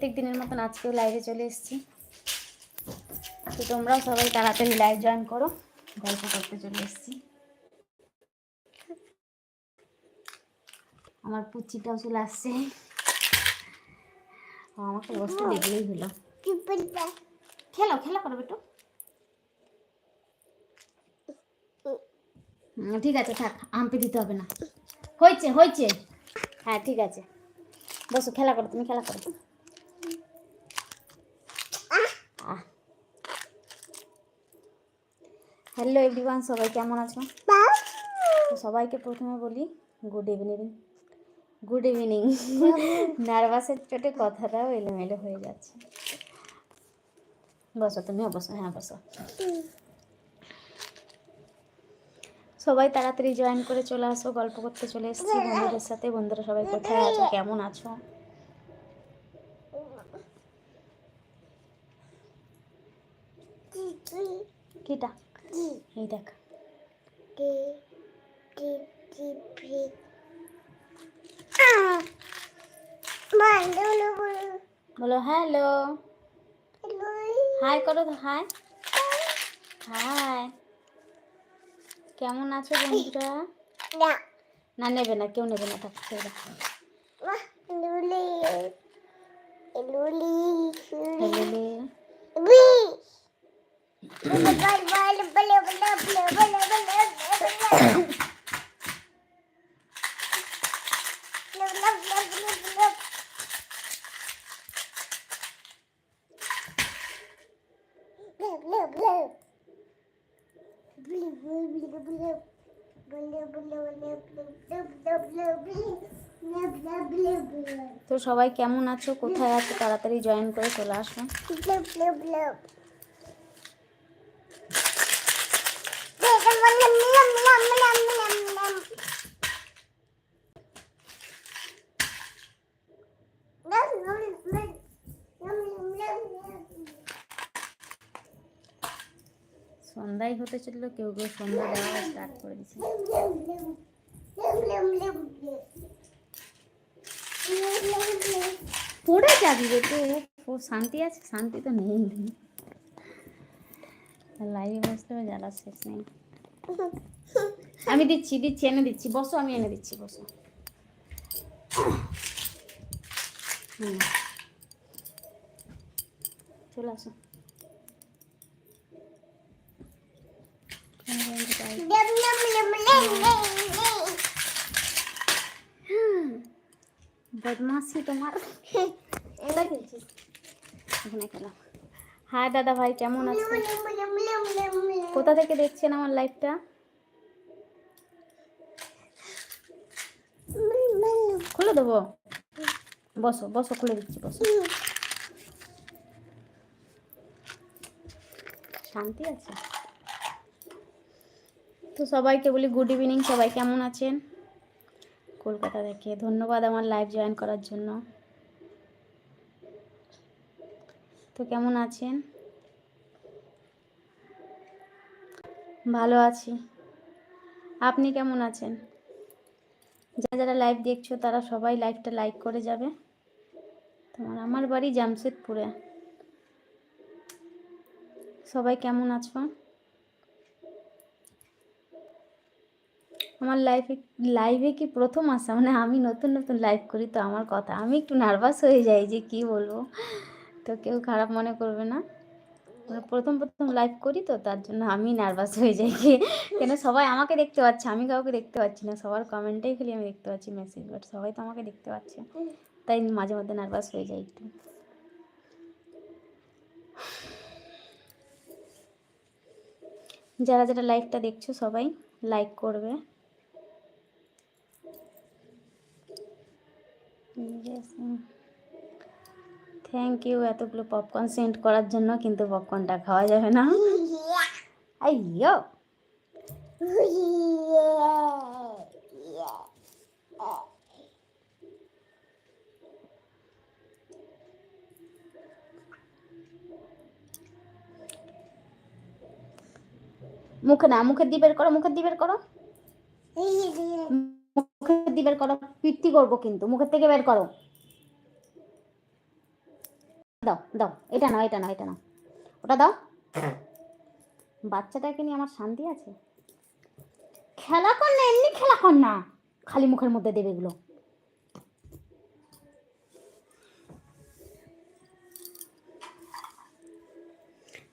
প্রত্যেক দিনের মতন আজকেও লাইভে চলে এসেছি। তো তোমরাও সবাই তাড়াতাড়ি লাইভ জয়েন করো গল্প করতে চলে এসেছি। আমার পুচিটাও চলে আসছে। আমাকে বসতে দেখলেই হলো। খেলো খেলা করো বেটু। ঠিক আছে থাক আম্পে দিতে হবে না। হয়েছে হয়েছে। হ্যাঁ ঠিক আছে। বসো খেলা করো তুমি খেলা করো। হ্যালো এভরিওয়ান সবাই কেমন আছো? সবাইকে প্রথমে বলি গুড ইভিনিং গুড ইভিনিং নার্ভাসের চোটে কথাটাও এলোমেলো হয়ে যাচ্ছে। বসো তুমিও বসো হ্যাঁ বসো। সবাই তাড়াতাড়ি জয়েন করে চলে আসো গল্প করতে চলে এসেছি বন্ধুদের সাথে। বন্ধুরা সবাই কোথায় আছো কেমন আছো? কিটা? এই দেখ। বলো হ্যালো। হাই করো তো হাই হাই কেমন আছো বন্ধুরা? না। নেবে না কেউ নেবে না থাক ছেড়ে দাও। তো সবাই কেমন আছো? কোথায় আছো? তাড়াতাড়ি জয়েন করে চলে আসো। সন্ধ্যায় হতে চলল, কেউ কেউ সন্ধ্যা দেওয়া স্টার্ট করে দিচ্ছে। পড়ে যাবি রে তো ও শান্তি আছে, শান্তি তো নেই। লাইভে বসতে হবে জ্বালা শেষ নেই। আমি দিচ্ছি দিচ্ছি এনে দিচ্ছি। বসো আমি এনে দিচ্ছি বসো। হুম। চলে আসো। বদমাসি তোমার। এখানে হ্যাঁ দাদা ভাই কেমন আছো? কোথা থেকে দেখছেন আমার লাইভটা খুলে দেবো? বসো বসো, খুলে দিচ্ছি, বসো। শান্তি আছে? তো সবাইকে বলি গুড ইভিনিং সবাই কেমন আছেন? কলকাতা থেকে ধন্যবাদ আমার লাইভ জয়েন করার জন্য। তো কেমন আছেন? ভালো আছি। আপনি কেমন আছেন? যারা যারা লাইভ দেখছ, তারা সবাই লাইভটা লাইক করে যাবে। তোমার আমার বাড়ি জামশেদপুরে। সবাই কেমন আছো? আমার লাইফে লাইভে কি প্রথম আসা? মানে আমি নতুন নতুন লাইভ করি তো আমার কথা। আমি একটু নার্ভাস হয়ে যাই যে কি বলব। তো কেউ খারাপ মনে করবে না। প্রথম প্রথম লাইভ করি তো, তার জন্য আমি নার্ভাস হয়ে যাই কেন সবাই আমাকে দেখতে পাচ্ছে, আমি কাউকে দেখতে পাচ্ছি না, সবার কমেন্টেই খালি আমি দেখতে পাচ্ছি মেসেজ বাট সবাই তো আমাকে দেখতে পাচ্ছে। তাই মাঝে মধ্যে নার্ভাস হয়ে যাই একটু। যারা যারা লাইভটা দেখছ সবাই লাইক করবে। থ্যাংক ইউ এতগুলো পপকর্ন সেন্ড করার জন্য কিন্তু পপকর্নটা খাওয়া যাবে না। মুখে না মুখের দিয়ে বের করো মুখের দিয়ে বের করো। মুখের দিয়ে বের করো পিত্তি করব কিন্তু, মুখের থেকে বের করো। দাও দাও, এটা নাও এটা নাও এটা নাও। ওটা দাও। বাচ্চাটাকে নিয়ে আমার শান্তি আছে? খেলা কর না, এমনি খেলা কর না। খালি মুখের মধ্যে দেবে এগুলো।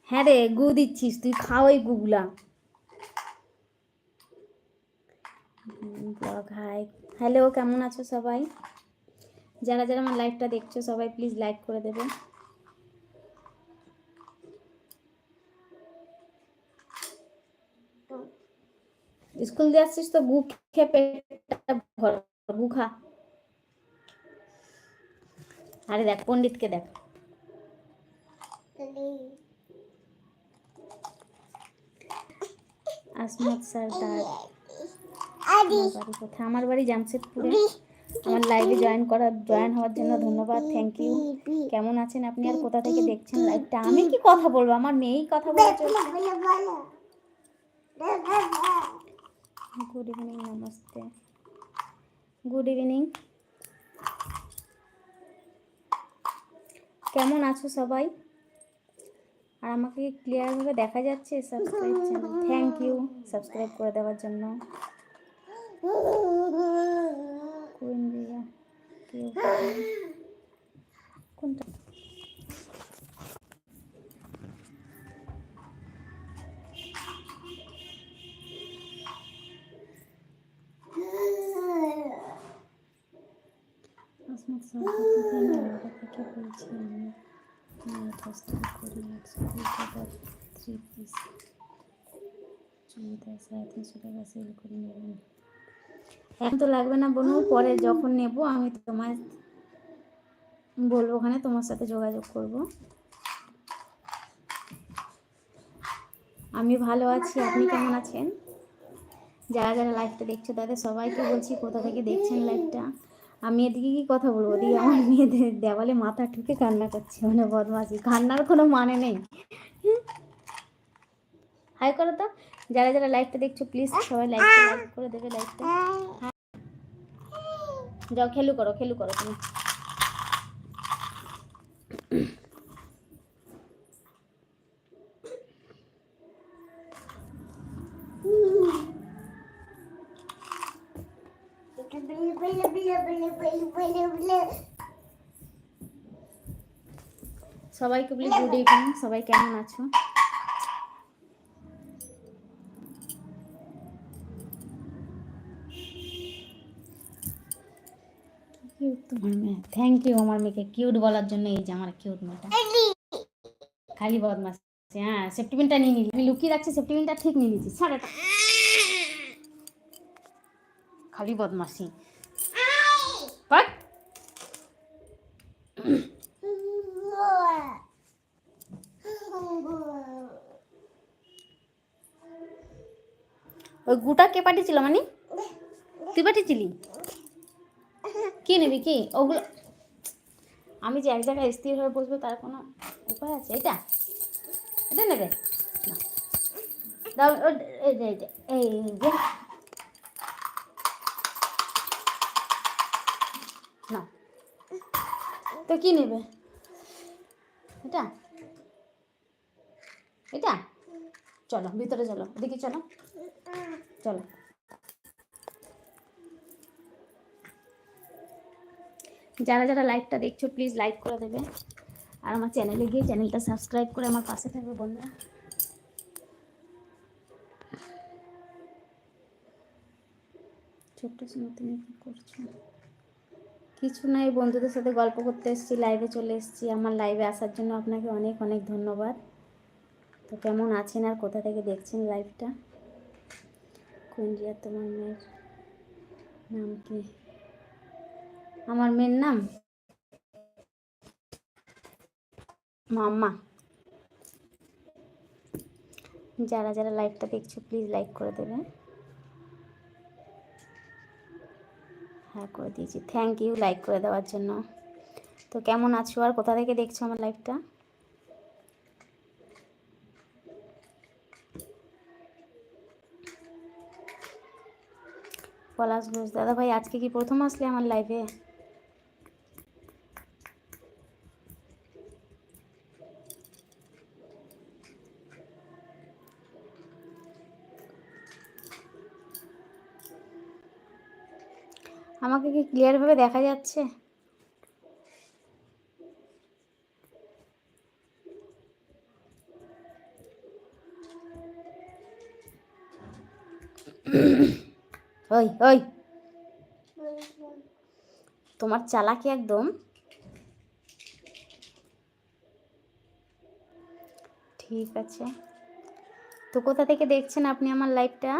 হ্যাঁ রে, গু দিচ্ছিস, তুই খা ওই গুগুলা। হাই। হ্যালো, কেমন আছো সবাই? যারা যারা আমার লাইভটা দেখছ, সবাই প্লিজ লাইক করে দেবে। স্কুল দিয়ে আসছিস তো গু খেয়ে পেটটা ভর গু খা। আরে দেখ পণ্ডিতকে দেখ। আসমত আমার বাড়ি কোথায়? আমার বাড়ি জামশেদপুরে। আমার লাইভে জয়েন করার জয়েন হওয়ার জন্য ধন্যবাদ থ্যাংক ইউ কেমন আছেন আপনি? আর কোথা থেকে দেখছেন লাইভটা আমি কি কথা বলব? আমার মেয়েই কথা বলে চলছে গুড ইভিনিং নমস্তে গুড ইভিনিং কেমন আছো সবাই? আর আমাকে ক্লিয়ারভাবে দেখা যাচ্ছে subscribe channel thank you subscribe করে দেওয়ার জন্য। কোনটা? চুড়িদার সাড়ে তিনশো টাকা করে নেবেন এখন তো লাগবে না বনু, পরে যখন নেব, আমি তোমার বলব ওখানে, তোমার সাথে যোগাযোগ করব। আমি ভালো আছি, আপনি কেমন আছেন? যারা যারা লাইভটা দেখছ, তাদের সবাইকে বলছি, কোথা থেকে দেখছেন লাইভটা আমি এদিকে কি কথা বলব? ওদিকে আমার মেয়েদের দেওয়ালে মাথা ঠুকে কান্না করছে মানে বদমাসি কান্নার কোনো মানে নেই। হাই করো তো। যারা যারা লাইভটা দেখছ প্লিজ সবাই লাইভটা লাইক করে দেবে লাইভটা যাও, খেলু করো খেলু করো তুমি। সবাইকে প্লিজ গুড ইভিনিং সবাই কেমন আছো? থ্যাংক ইউ আমার মেয়েকে কিউট বলার জন্য এই যে আমার কিউট মেয়েটা। খালি বদমাস হ্যাঁ সেফটিপিনটা নিয়ে নিলি। আমি লুকিয়ে রাখছি সেফটিপিনটা ঠিক নিয়ে নিয়েছি ছাড় খালি বদমাসি ওই গুটা কে পাঠিয়েছিল মানে? তুই পাঠিয়েছিলি? কি নিবি কি? ওগুলো আমি যে এক জায়গায় স্থির হয়ে বসবো তার কোনো উপায় আছে? এটা এটা নেবে? তো কি নেবে? এটা। এটা? চলো, ভিতরে চলো এদিকে চলো। চলো। যারা যারা লাইভটা দেখছ প্লিজ লাইক করে দেবে। আর আমার চ্যানেলে গিয়ে চ্যানেলটা সাবস্ক্রাইব করে আমার পাশে থাকবে বন্ধুরা। ছোট্ট তুমি কি করছ? কিছু নাই, বন্ধুদের সাথে গল্প করতে এসেছি লাইভে চলে এসেছি। আমার লাইভে আসার জন্য আপনাকে অনেক অনেক ধন্যবাদ। তো কেমন আছেন আর কোথা থেকে দেখছেন লাইভটা তোমার মেয়ের নাম কি? আমার মেয়ের নাম? মাম্মা। যারা যারা লাইভটা দেখছ প্লিজ লাইক করে দেবে। হ্যাঁ করে দিয়েছি। থ্যাংক ইউ লাইক করে দেওয়ার জন্য। তো কেমন আছো আর কোথা থেকে দেখছ আমার লাইভটা পলাশ ঘোষ। দাদা ভাই, আজকে কি প্রথম আসলে আমার লাইফে আমাকে কি ক্লিয়ারভাবে দেখা যাচ্ছে? ওই ওই। তোমার চালাকি একদম। ঠিক আছে। তো কোথা থেকে দেখছেন আপনি আমার লাইভটা?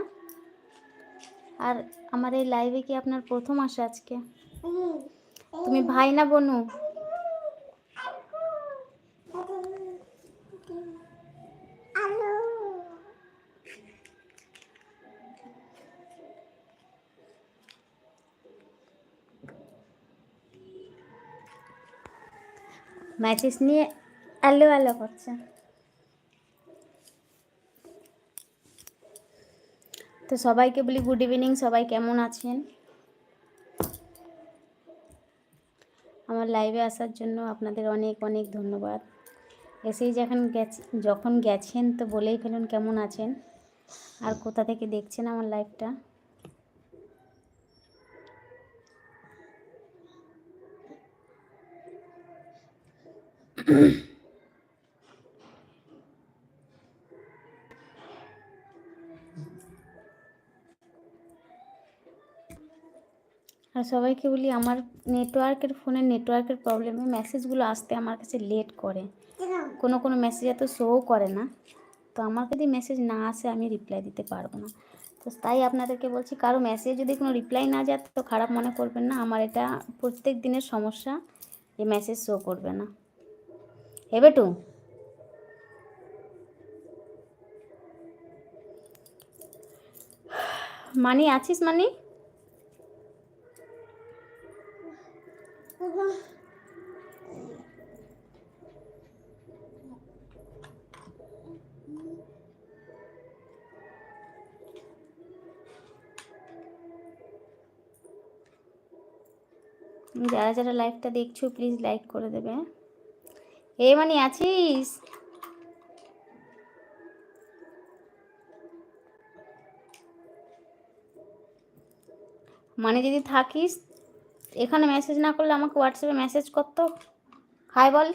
আর আমার এই লাইভে কি আপনার প্রথম আসে আজকে? তুমি ভাই না বনু? ম্যাচেস নিয়ে আলো আলো করছে। তো সবাইকে বলি গুড ইভিনিং সবাই কেমন আছেন? আমার লাইভে আসার জন্য আপনাদের অনেক অনেক ধন্যবাদ। এসেই যখন গেছে, যখন গেছেন তো বলেই ফেলুন কেমন আছেন। আর কোথা থেকে দেখছেন আমার লাইভটা আর সবাইকে বলি, আমার নেটওয়ার্কের ফোনের নেটওয়ার্কের প্রবলেমে মেসেজগুলো আসতে আমার কাছে লেট করে। কোনো কোনো মেসেজ এত শোও করে না। তো আমার যদি মেসেজ না আসে, আমি রিপ্লাই দিতে পারব না। তো তাই আপনাদেরকে বলছি, কারও মেসেজ যদি কোনো রিপ্লাই না যায়, তো খারাপ মনে করবেন না। আমার এটা প্রত্যেক দিনের সমস্যা, যে মেসেজ শো করবে না। হেবেটু মানি আছিস মানি? যারা যারা লাইভটা দেখছ প্লিজ লাইক করে দেবে এ মানে আছিস? মানে যদি থাকিস, এখানে মেসেজ না করলে আমাকে হোয়াটসঅ্যাপে মেসেজ করতো। হাই বল।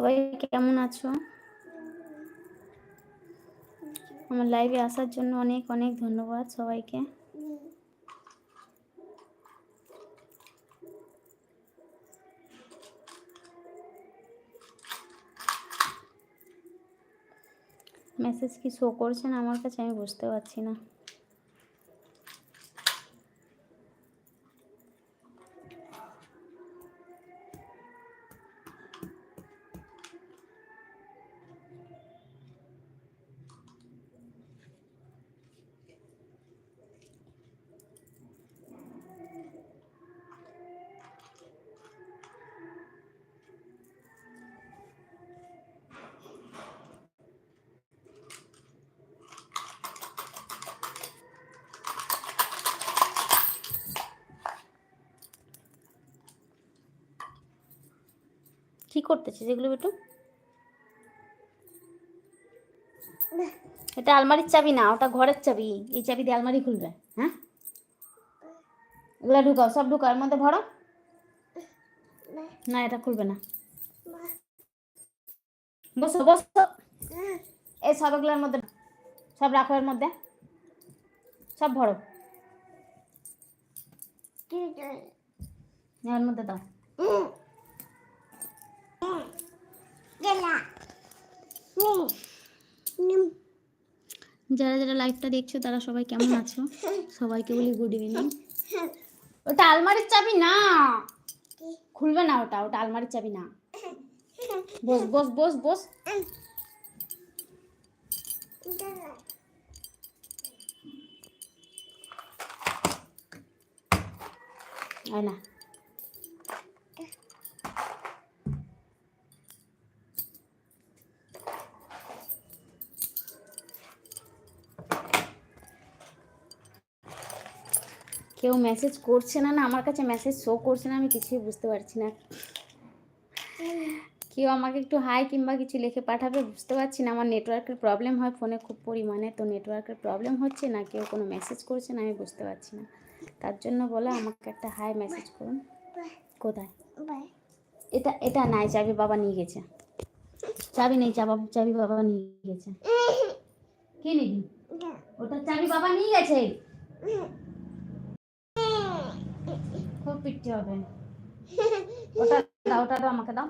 সবাই কেমন আছো? আমার লাইভে আসার জন্য অনেক অনেক ধন্যবাদ সবাইকে। মেসেজ কি শো করছে না আমার কাছে আমি বুঝতে পারছি না। কি করতেছিস এগুলো বেটু? এটা আলমারির চাবি না ওটা ঘরের চাবি। এই চাবি দিয়ে আলমারি খুলবে হ্যাঁ? এগুলো ঢুকাও সব ঢুকাও এর মধ্যে ভরো। না এটা খুলবে না। বসো বসো। এই সব এগুলোর মধ্যে সব রাখো এর মধ্যে। সব ভরো। এর মধ্যে দাও। যারা যারা লাইভটা দেখছ তারা সবাই কেমন আছো? সবাইকে বলি গুড ইভিনিং ওটা আলমারির চাবি না। খুলবে না ওটা ওটা আলমারির চাবি না। বস বস বস বস। আয় না। কেউ মেসেজ করছে না না, আমার কাছে মেসেজ শো করছে না, আমি কিছুই বুঝতে পারছি না। কেউ আমাকে একটু হাই কিংবা কিছু লিখে পাঠাবে, বুঝতে পারছি না। আমার নেটওয়ার্কের প্রবলেম হয় ফোনে খুব পরিমাণে, তো নেটওয়ার্কের প্রবলেম হচ্ছে না, কেউ কোনো মেসেজ করছে না, আমি বুঝতে পারছি না। তার জন্য বলে, আমাকে একটা হাই মেসেজ করুন। কোথায়? এটা এটা নাই, চাবি বাবা নিয়ে গেছে। চাবি নেই, চাবা, চাবি বাবা নিয়ে গেছে। কি নিবি? ওটা চাবি বাবা নিয়ে গেছে? পিটতে হবে। ওটা দাও ওটা দাও আমাকে দাও।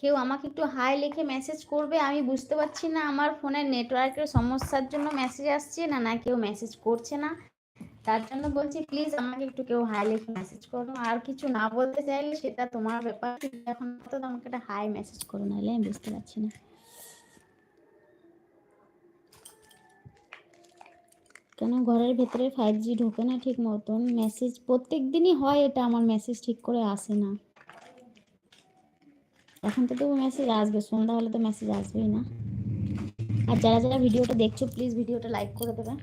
কেউ আমাকে একটু হাই লিখে মেসেজ করবে, আমি বুঝতে পারছি না আমার ফোনের নেটওয়ার্কের সমস্যার জন্য মেসেজ আসছে না না কেউ মেসেজ করছে না। তার জন্য বলছি প্লিজ আমাকে একটু কেউ হাই লিখে মেসেজ করো। আর কিছু না বলতে চাইলে সেটা তোমার ব্যাপার। এখন তো আমাকে একটা হাই মেসেজ করো, নাহলে আমি বুঝতে পারছি না। কেন ঘরের ভেতরে ফাইভ জি ঢোকে না ঠিক মতন? মেসেজ প্রত্যেক দিনই হয় এটা, আমার মেসেজ ঠিক করে আসে না। এখন তো তবু মেসেজ আসবে সন্ধ্যা হলে তো মেসেজ আসবেই না। আর যারা যারা ভিডিওটা দেখছ প্লিজ ভিডিওটা লাইক করে দেবে।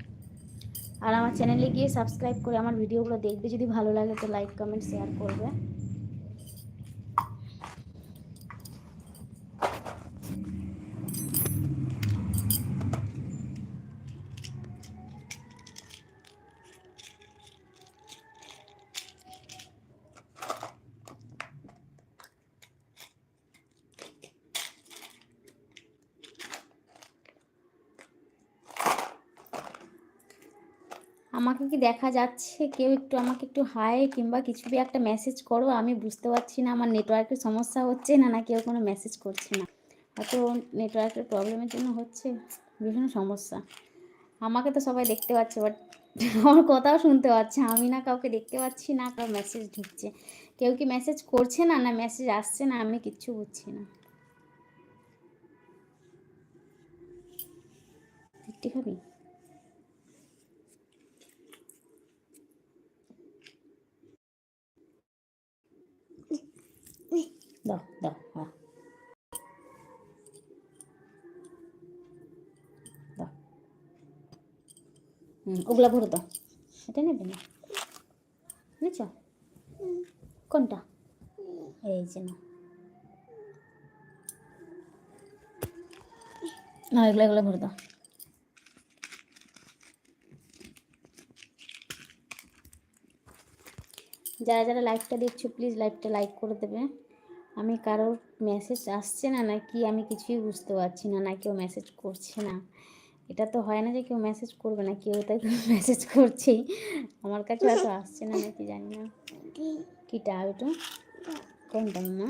আর আমার চ্যানেলে গিয়ে সাবস্ক্রাইব করে আমার ভিডিওগুলো দেখবে, যদি ভালো লাগে তো লাইক কমেন্ট শেয়ার করবে আমাকে কি দেখা যাচ্ছে, কেউ একটু আমাকে একটু হাই কিংবা কিছু একটা মেসেজ করো, আমি বুঝতে পারছি না, আমার নেটওয়ার্কের সমস্যা হচ্ছে না না কেউ কোনো মেসেজ করছে না। হয়তো নেটওয়ার্কের প্রবলেমের জন্য হচ্ছে বিভিন্ন সমস্যা। আমাকে তো সবাই দেখতে পাচ্ছে বাট আমার কথাও শুনতে পাচ্ছে, আমি না কাউকে দেখতে পাচ্ছি না, কারও মেসেজ ঢুকছে। কেউ কি মেসেজ করছে না না মেসেজ আসছে না, আমি কিচ্ছু বুঝছি না। একটু খাবি দাও দাও হ্যাঁ। দাও। হুম, ওগুলা ভরে দাও। এটা নেবে না? নিচ্ছ কোনটা? এই যে না। না, এগুলো এগুলো ভরে দাও। যারা যারা লাইভটা দেখছ প্লিজ লাইভটা লাইক করে দেবে। আমি কারোর মেসেজ আসছে না না কি আমি কিছুই বুঝতে পারছি না না কেউ মেসেজ করছে না। এটা তো হয় না যে কেউ মেসেজ করবে না, কেউ তাই মেসেজ করছেই আমার কাছে হয়তো আসছে না নাকি জানি না। কিটা ওটা কোনটা মামা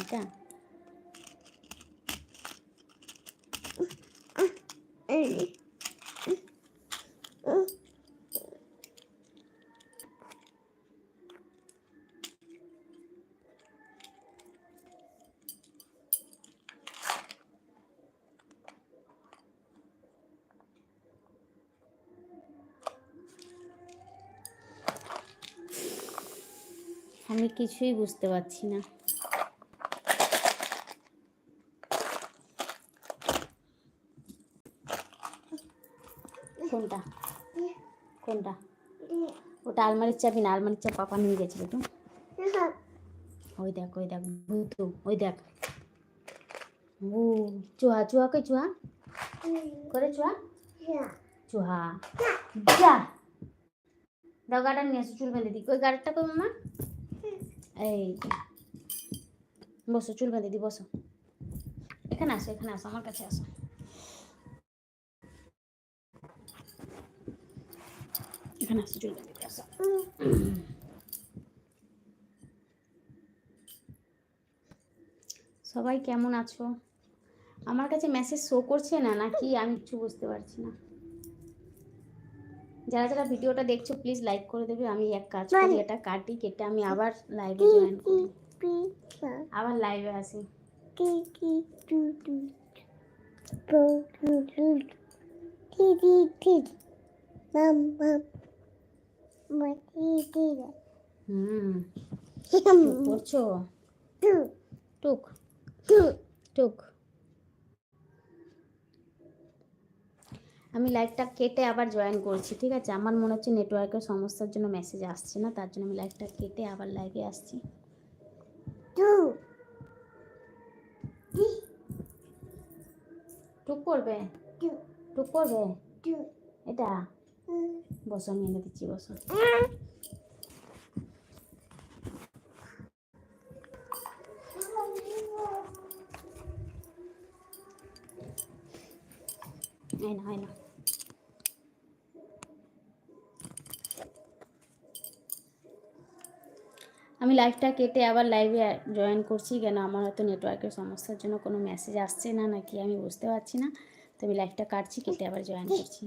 এটা? আমি কিছুই বুঝতে পারছি না। কোনটা? কোনটা? ওটা আলমারির চাবি না? আলমারির চাপ পাপা নিয়ে গেছিল তো। ওই দেখ ওই দেখ, ভূতু, ওই দেখ। ও, চুহা চুহা কই, চুহা? করে চুহা? চুহা। যা। দাও গাড়া নিয়ে আসো চুল বেঁধে দিই। ওই গাড়িটা কই মামা? এই বসো, চুল বেঁধে দিই বসো। এখানে আসো এখানে আসো, আমার কাছে আসো। এখানে আসো, চুল বেঁধে আসো। সবাই কেমন আছো? আমার কাছে মেসেজ শো করছে না, নাকি? আমি কিছু বুঝতে পারছি না। যারা যারা ভিডিওটা দেখছ প্লিজ লাইক করে দেবে আমি এক কাজ করি এটা কাটি কেটে আমি আবার লাইভে জয়েন করি আবার লাইভে আসি হুম টুক পড়ছো টুক টুক আমি লাইভটা কেটে আবার জয়েন করছি ঠিক আছে? আমার মনে হচ্ছে নেটওয়ার্কের সমস্যার জন্য মেসেজ আসছে না তার জন্য আমি লাইভটা কেটে আবার লাইভে আসছি। টুক করবে? টুক করবে? এটা? বসো আমি এনে দিচ্ছি বসো। এই না হয় না আমি লাইভটা কেটে আবার লাইভে জয়েন করছি, কেন আমার হয়তো নেটওয়ার্কের সমস্যার জন্য কোনো মেসেজ আসছে না নাকি আমি বুঝতে পারছি না। তো আমি লাইভটা কাটছি, কেটে আবার জয়েন করছি।